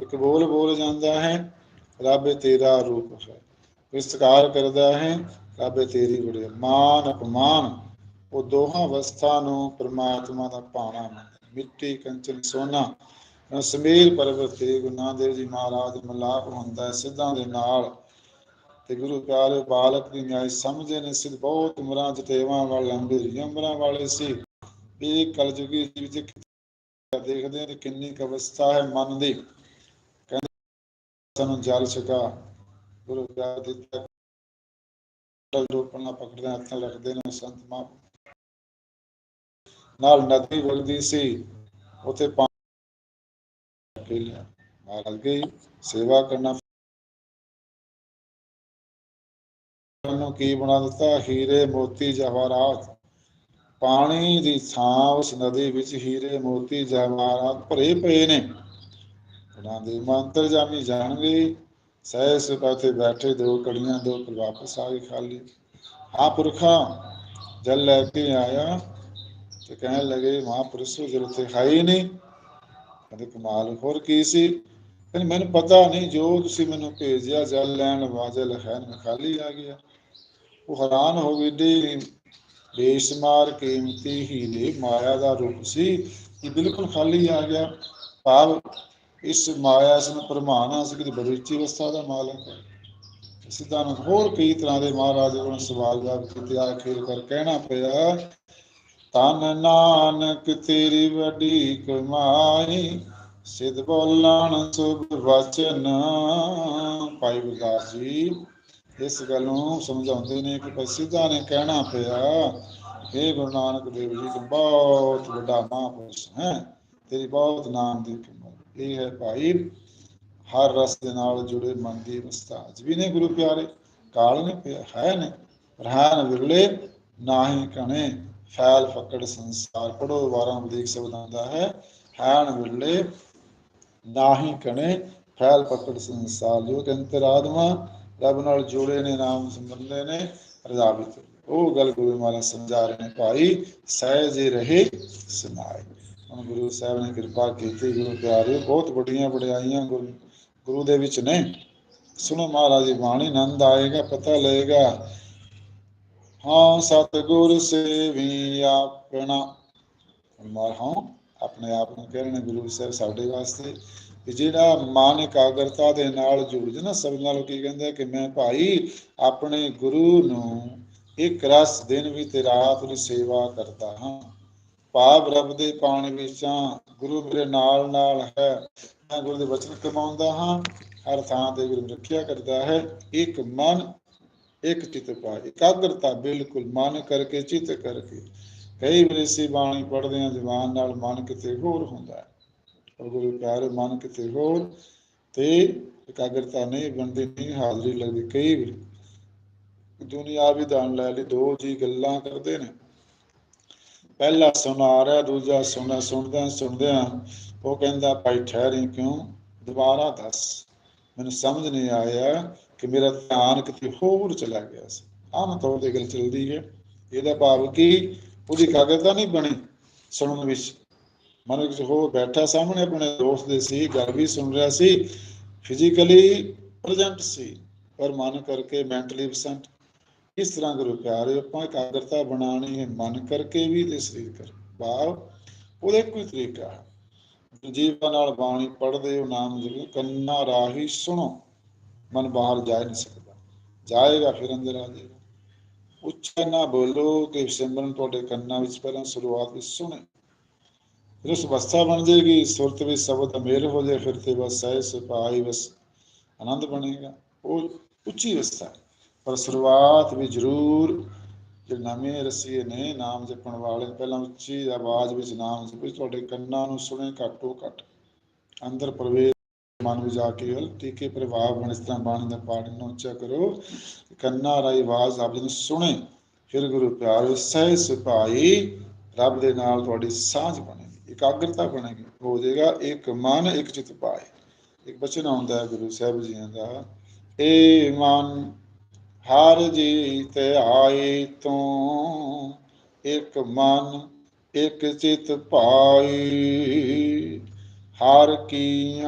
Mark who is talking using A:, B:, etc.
A: ਇੱਕ ਬੋਲ ਬੋਲ ਜਾਂਦਾ ਹੈ, ਰੱਬ ਤੇਰਾ ਰੂਪ ਹੈ। ਵਿਸਤਕਾਰ ਕਰਦਾ ਹੈ, ਰੱਬ ਤੇਰੀ ਬੜੀ ਮਾਨ ਅਪਮਾਨ, ਉਹ ਦੋਹਾਂ ਅਵਸਥਾ ਨੂੰ ਪ੍ਰਮਾਤਮਾ ਦਾ ਭਾਣਾ ਮਿੱਟੀ, ਕੰਚਨ, ਸੋਨਾ ਸਮੀਰ ਪਰਬਤ ਤੇ ਗੁਰੂ ਦੇਵ ਜੀ ਮਹਾਰਾਜ ਮਲਾਪ ਹੁੰਦਾ ਹੈ, ਸਿੱਧਾਂ ਦੇ ਨਾਲ। ਤੇ ਗੁਰੂ ਪਿਆਰੇ ਬਾਲਕ ਦੀ ਨਿਆਇ ਸਮਝੇ ਨੇ, ਸਿੱਧ ਬਹੁਤ ਉਮਰਾਂ ਜਤੇਵਾਂ ਵਾਲੇ ਲੰਬੇ ਉਮਰਾਂ ਵਾਲੇ ਸੀ। ਇਹ ਕਲਯੁਗੀ ਵਿੱਚ ਦੇਖਦੇ ਨੇ ਕਿੰਨੀ ਕੁ ਅਵਸਥਾ ਹੈ ਮਨ ਦੀ। ਸਾਨੂੰ ਜਲ ਛਕਾ, ਗੁਰੂ ਪਿਆਰ ਦਿੱਤਾ। ਰੂਪਨਾ ਪਕੜਦੇ ਹੱਥਾਂ ਰੱਖਦੇ ਨੇ, ਸੰਤ ਮਾ ਨਾਲ ਨਦੀ ਵਗਦੀ ਸੀ, ਉਥੇ ਪਾਣੀ ਪੀ ਲਿਆ। ਮਹਾਰਾਜ ਗਈ ਸੇਵਾ ਕਰਨਾ ਨੂੰ ਕੀ ਬਣਾ ਦਿੱਤਾ? ਹੀਰੇ, ਮੋਤੀ, ਜਵਾਹਰਾਤ। ਪਾਣੀ ਦੀ ਥਾਂ ਉਸ ਨਦੀ ਵਿੱਚ ਹੀਰੇ, ਮੋਤੀ, ਜਵਾਹਰਾਤ ਭਰੇ ਪਏ ਨੇ। ਉਹਨਾਂ ਦੇ ਮੰਤਰ ਜਾਮੀ ਜਾਣਗੇ। ਸਹਿ ਸੁਪਾਤੇ ਬੈਠੇ, ਦੋ ਕੜੀਆਂ ਦੋ ਪਰ ਵਾਪਸ ਆ ਗਏ ਖਾਲੀ। ਆ ਪੁਰਖਾ, ਜਲ ਲੈ ਕੇ ਆਇਆ ਤੇ ਕਹਿਣ ਲੱਗੇ, ਮਹਾਂਪੁਰਸ਼ੋ ਜਲ ਤੇ ਹੈ ਨਹੀਂ। ਕਹਿੰਦੇ, ਕਮਾਲ, ਹੋਰ ਕੀ ਸੀ? ਕਹਿੰਦੇ, ਮੈਨੂੰ ਪਤਾ ਨਹੀਂ, ਜੋ ਤੁਸੀਂ ਮੈਨੂੰ ਭੇਜਿਆ, ਜਲ ਲੈਣ ਵਾਜਲ ਹੈ ਖਾਲੀ ਆ ਗਿਆ। ਉਹ ਹੈਰਾਨ ਹੋ ਗਈ ਡੇ ਬੇਸ਼ਮਾਰ ਕੀਮਤੀ ਹੀਲੇ ਮਾਇਆ ਦਾ ਰੂਪ ਸੀ ਇਹ ਬਿਲਕੁਲ ਖਾਲੀ ਆ ਗਿਆ। ਭਾਵ ਇਸ ਮਾਇਆ, ਇਸ ਨੂੰ ਪ੍ਰਮਾਣਾ ਸੀ ਕਿ ਬੜੀ ਅਵਸਥਾ ਦਾ ਮਾਲਕ ਹੈ ਸਿੱਧਾ ਨੂੰ ਹੋਰ ਕਈ ਤਰ੍ਹਾਂ ਦੇ ਮਹਾਰਾਜ ਕੋਲ ਸਵਾਲ ਜਵਾਬ ਕੀਤੇ ਆਖਿਰ ਕਰ ਕਹਿਣਾ ਪਿਆ ਤਨ ਨਾਨਕ ਤੇਰੀ ਵੱਡੀ ਕਮਾਈ, ਸਿਧ ਬੋਲਣ ਸੁਭ ਵਚਨ। ਭਾਈ ਗੁਰਦਾਸ ਜੀ, ਇਸ ਗੱਲ ਨੂੰ ਸਮਝਾਉਂਦੇ ਨੇ ਕਿ ਭਾਈ ਸਿੱਧਾ ਨੇ ਕਹਿਣਾ ਪਿਆ ਇਹ ਗੁਰੂ ਨਾਨਕ ਦੇਵ ਜੀ, ਤੂੰ ਬਹੁਤ ਵੱਡਾ ਮਹਾਂਪੁਰਸ਼ ਹੈ, ਤੇਰੀ ਬਹੁਤ ਨਾਮ ਦੀ ਕਿਮਤ ਇਹ ਹੈ ਭਾਈ। ਹਰ ਰਸ ਦੇ ਨਾਲ ਜੁੜੇ ਮਨ ਦੀ ਅਵਸਥਾ ਅੱਜ ਵੀ ਨੇ ਗੁਰੂ ਪਿਆਰੇ। ਕਾਲ ਨੇ ਪਿਆ, ਹੈ ਨੇ। ਰਹਿਣ ਵਿਰਲੇ, ਨਾਹੀ ਕਣੇ। ਫੈਲ ਫਕੜ ਸੰਸਾਰ ਪੜੋ ਵਾਰਾਂ ਵਧੇਕ ਸ਼ਬਦਾਂ ਦਾ ਹੈ। ਹੈਣ ਵਿਰਲੇ, ਨਾਹੀ ਕਣੇ। ਫੈਲ ਫਕੜ ਸੰਸਾਰ ਜੋ ਕਿ ਅੰਤਰਾਤਮਾ ਰੱਬ ਨਾਲ ਜੁੜੇ ਨੇ, ਨਾਮ ਸੰਬੰਧੇ ਨੇ ਰਜ਼ਾ ਵਿੱਚ ਉਹ ਗੱਲ ਗੁਰੂ ਮਹਾਰਾਜ ਸਮਝਾ ਰਹੇ ਨੇ, ਭਾਈ, ਸਹਿਜੇ ਰਹੇ ਸਮਾਏ ਹੁਣ ਗੁਰੂ ਸਾਹਿਬ ਨੇ ਕਿਰਪਾ ਕੀਤੀ, ਗੁਰੂ ਪਿਆਰੇ, ਬਹੁਤ ਵੱਡੀਆਂ ਵਡਿਆਈਆਂ ਗੁਰੂ ਗੁਰੂ ਦੇ ਵਿੱਚ ਨੇ। ਸੁਣੋ ਮਹਾਰਾਜ ਦੀ ਬਾਣੀ, ਆਨੰਦ ਆਏਗਾ, ਪਤਾ ਲਏਗਾ ਹਾਂ, ਸਤਿਗੁਰ ਸੇਵੀ ਆਪਣਾ। ਮਾਰ ਹਾਂ, ਆਪਣੇ ਆਪ ਨੂੰ ਕਹਿ ਰਹੇ ਨੇ ਗੁਰੂ ਸਾਹਿਬ ਸਾਡੇ ਵਾਸਤੇ ਕਿ ਜਿਹੜਾ ਮਨ ਇਕਾਗਰਤਾ ਦੇ ਨਾਲ ਜੁੜ ਜੇ ਨਾ ਸਭ ਨਾਲੋਂ ਕੀ ਕਹਿੰਦੇ ਕਿ ਮੈਂ ਭਾਈ ਆਪਣੇ ਗੁਰੂ ਨੂੰ ਇੱਕ ਰਸ ਦਿਨ ਵੀ ਤੇ ਰਾਤ ਦੀ ਸੇਵਾ ਕਰਦਾ ਹਾਂ। ਭਾਵ ਰੱਬ ਦੇ ਪਾਣੀ ਵਿੱਚਾਂ ਗੁਰੂ ਮੇਰੇ ਨਾਲ ਨਾਲ ਹੈ। ਮੈਂ ਗੁਰੂ ਦੇ ਵਚਨ ਕਮਾਉਂਦਾ ਹਾਂ। ਹਰ ਥਾਂ ਤੇ ਗੁਰੂ ਰੱਖਿਆ ਕਰਦਾ ਹੈ। ਇੱਕ ਮਨ, ਇੱਕ ਚਿਤ ਪਾਏ। ਇਕਾਗਰਤਾ ਬਿਲਕੁਲ ਮਨ ਕਰਕੇ, ਚਿਤ ਕਰਕੇ। ਕਈ ਵਾਰ ਬਾਣੀ ਪੜ੍ਹਦੇ ਹਾਂ, ਜ਼ਬਾਨ ਨਾਲ ਮਨ ਕਿਤੇ ਹੋਰ ਹੁੰਦਾ ਹੈ। ਪਰ ਗੁਰੂ ਪਿਆਰੇ, ਮਨ ਕਿਤੇ ਹੋਰ ਤੇ ਇਕਾਗਰਤਾ ਨਹੀਂ ਬਣਦੀ, ਨਹੀਂ ਹਾਜ਼ਰੀ ਲੱਗਦੀ। ਕਈ ਵਾਰ ਦੁਨੀਆ ਵੀ ਦਾਨ ਲੈ ਲਈ, ਦੋ ਜੀ ਗੱਲਾਂ ਕਰਦੇ ਨੇ। ਪਹਿਲਾ ਸੁਣ ਆ ਰਿਹਾ, ਦੂਜਾ ਸੁਣਾ, ਸੁਣਦਿਆਂ ਸੁਣਦਿਆਂ ਉਹ ਕਹਿੰਦਾ, ਭਾਈ ਠਹਿਰੀ ਕਿਉਂ? ਦੁਬਾਰਾ ਦੱਸ। ਮੈਨੂੰ ਸਮਝ ਨਹੀਂ ਆਇਆ ਕਿ ਮੇਰਾ ਧਿਆਨ ਕਿਤੇ ਹੋਰ ਚਲਾ ਗਿਆ ਸੀ। ਆਮ ਤੌਰ ਤੇ ਗੱਲ ਚੱਲਦੀ ਹੈ। ਇਹਦਾ ਭਾਵ ਕਿ? ਉਹਦੀ ਕਾਗਰਤਾ ਨਹੀਂ ਬਣੀ ਸੁਣਨ ਵਿੱਚ। ਮਨ ਵਿੱਚ ਹੋਰ ਬੈਠਾ ਸਾਹਮਣੇ ਆਪਣੇ ਦੋਸਤ ਦੇ ਸੀ, ਗੱਲ ਵੀ ਸੁਣ ਰਿਹਾ ਸੀ। ਫਿਜ਼ੀਕਲੀ ਪ੍ਰੈਜ਼ੈਂਟ ਸੀ, ਪਰ ਮਨ ਕਰਕੇ ਮੈਂਟਲੀ ਐਬਸੈਂਟ ਇਸ ਤਰ੍ਹਾਂ ਗੁਰੂ ਪਿਆਰੇ, ਆਪਾਂ ਇਕਾਗਰਤਾ ਬਣਾਣੀ ਹੈ ਮਨ ਕਰਕੇ ਵੀ ਤੇ ਸਰੀਰ ਕਰ ਭਾਵ ਉਹਦਾ ਕੋਈ ਤਰੀਕਾ ਹੈ। ਜੀਵਾਂ ਨਾਲ ਬਾਣੀ ਪੜ੍ਹਦੇ ਹੋ, ਨਾਮ ਜਪੋ, ਕੰਨਾਂ ਰਾਹੀ ਸੁਣੋ, ਮਨ ਬਾਹਰ ਜਾ ਨਹੀਂ ਸਕਦਾ। ਜਾਏਗਾ ਫਿਰ ਅੰਦਰ ਆ ਜਾਏਗਾ। ਉੱਚਾ ਨਾ ਬੋਲੋ ਕਿ ਸਿਮਰਨ ਤੁਹਾਡੇ ਕੰਨਾਂ ਵਿੱਚ ਪਹਿਲਾਂ ਸ਼ੁਰੂਆਤ ਵਿੱਚ ਸੁਣੇ। ਫਿਰ ਉਸ ਅਵਸਥਾ ਬਣ ਜਾਏਗੀ, ਸੁਰਤ ਵਿੱਚ ਸ਼ਬਦ ਮੇਲ ਹੋ ਜਾਏ, ਫਿਰ ਤੇ ਬਸ ਸਹਿ ਸੁਪਾਈ ਬਸ ਆਨੰਦ ਬਣੇਗਾ। ਉਹ ਉੱਚੀ ਅਵਸਥਾ ਹੈ। ਪਰ ਸ਼ੁਰੂਆਤ ਵੀ ਜ਼ਰੂਰ ਜੇ ਨਵੇਂ ਰਸੀਏ ਨੇ ਨਾਮ ਜਪਣ ਵਾਲੇ, ਪਹਿਲਾਂ ਉੱਚੀ ਆਵਾਜ਼ ਵਿੱਚ ਨਾਮ ਜਪੇ ਤੁਹਾਡੇ ਕੰਨਾਂ ਨੂੰ ਸੁਣੇ ਘੱਟੋ ਘੱਟ। ਅੰਦਰ ਪ੍ਰਵੇਸ਼, ਮਨ ਵਿੱਚ ਜਾ ਕੇ ਟੀਕੇ ਪ੍ਰਭਾਵ ਬਣ, ਇਸ ਤਰ੍ਹਾਂ ਬਾਣੀ ਦਾ ਪਾਠ ਨੂੰ ਉੱਚਾ ਕਰੋ ਕੰਨਾਂ ਰਾਈ ਆਵਾਜ਼ ਆਪ ਜੀ ਨੂੰ ਸੁਣੇ। ਫਿਰ ਗੁਰੂ ਪਿਆਰ ਸਹਿ ਸਿਪਾਈ ਰੱਬ ਦੇ ਨਾਲ ਤੁਹਾਡੀ ਸਾਂਝ ਬਣੇਗੀ, ਇਕਾਗਰਤਾ ਬਣੇਗੀ, ਹੋ ਜਾਏਗਾ ਇੱਕ ਮਨ, ਇੱਕ ਚਿਤ ਪਾਏ। ਇੱਕ ਬਚਨ ਆਉਂਦਾ ਹੈ ਗੁਰੂ ਸਾਹਿਬ ਜੀਆਂ ਦਾ, ਏ ਮਨ ਹਰ ਜੀ ਤੇ ਆਈ ਤੂੰ ਇੱਕ ਮਨ ਇੱਕ ਚਿਤ ਪਾਈ ਹਰ ਕੀ